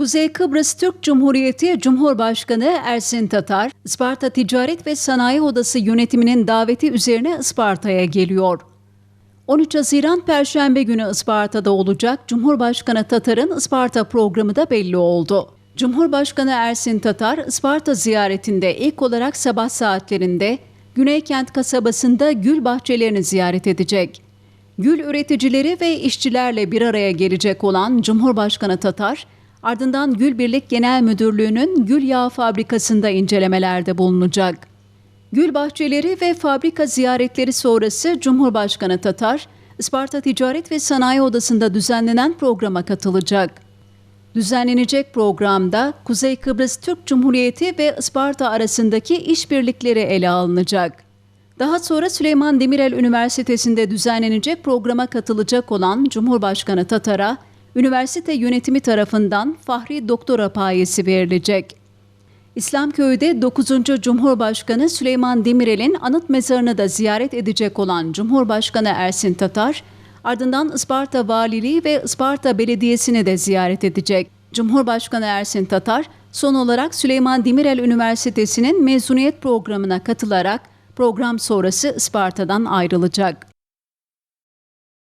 Kuzey Kıbrıs Türk Cumhuriyeti Cumhurbaşkanı Ersin Tatar, Isparta Ticaret ve Sanayi Odası yönetiminin daveti üzerine Isparta'ya geliyor. 13 Haziran Perşembe günü Isparta'da olacak Cumhurbaşkanı Tatar'ın Isparta programı da belli oldu. Cumhurbaşkanı Ersin Tatar, Isparta ziyaretinde ilk olarak sabah saatlerinde Güneykent kasabasında gül bahçelerini ziyaret edecek. Gül üreticileri ve işçilerle bir araya gelecek olan Cumhurbaşkanı Tatar, ardından Gül Birlik Genel Müdürlüğü'nün gül yağı fabrikasında incelemelerde bulunacak. Gül bahçeleri ve fabrika ziyaretleri sonrası Cumhurbaşkanı Tatar, Isparta Ticaret ve Sanayi Odası'nda düzenlenen programa katılacak. Düzenlenecek programda Kuzey Kıbrıs Türk Cumhuriyeti ve Isparta arasındaki işbirlikleri ele alınacak. Daha sonra Süleyman Demirel Üniversitesi'nde düzenlenecek programa katılacak olan Cumhurbaşkanı Tatar'a, üniversite yönetimi tarafından Fahri Doktora payesi verilecek. İslamköy'de 9. Cumhurbaşkanı Süleyman Demirel'in anıt mezarını da ziyaret edecek olan Cumhurbaşkanı Ersin Tatar, ardından Isparta Valiliği ve Isparta Belediyesi'ni de ziyaret edecek. Cumhurbaşkanı Ersin Tatar, son olarak Süleyman Demirel Üniversitesi'nin mezuniyet programına katılarak program sonrası Isparta'dan ayrılacak.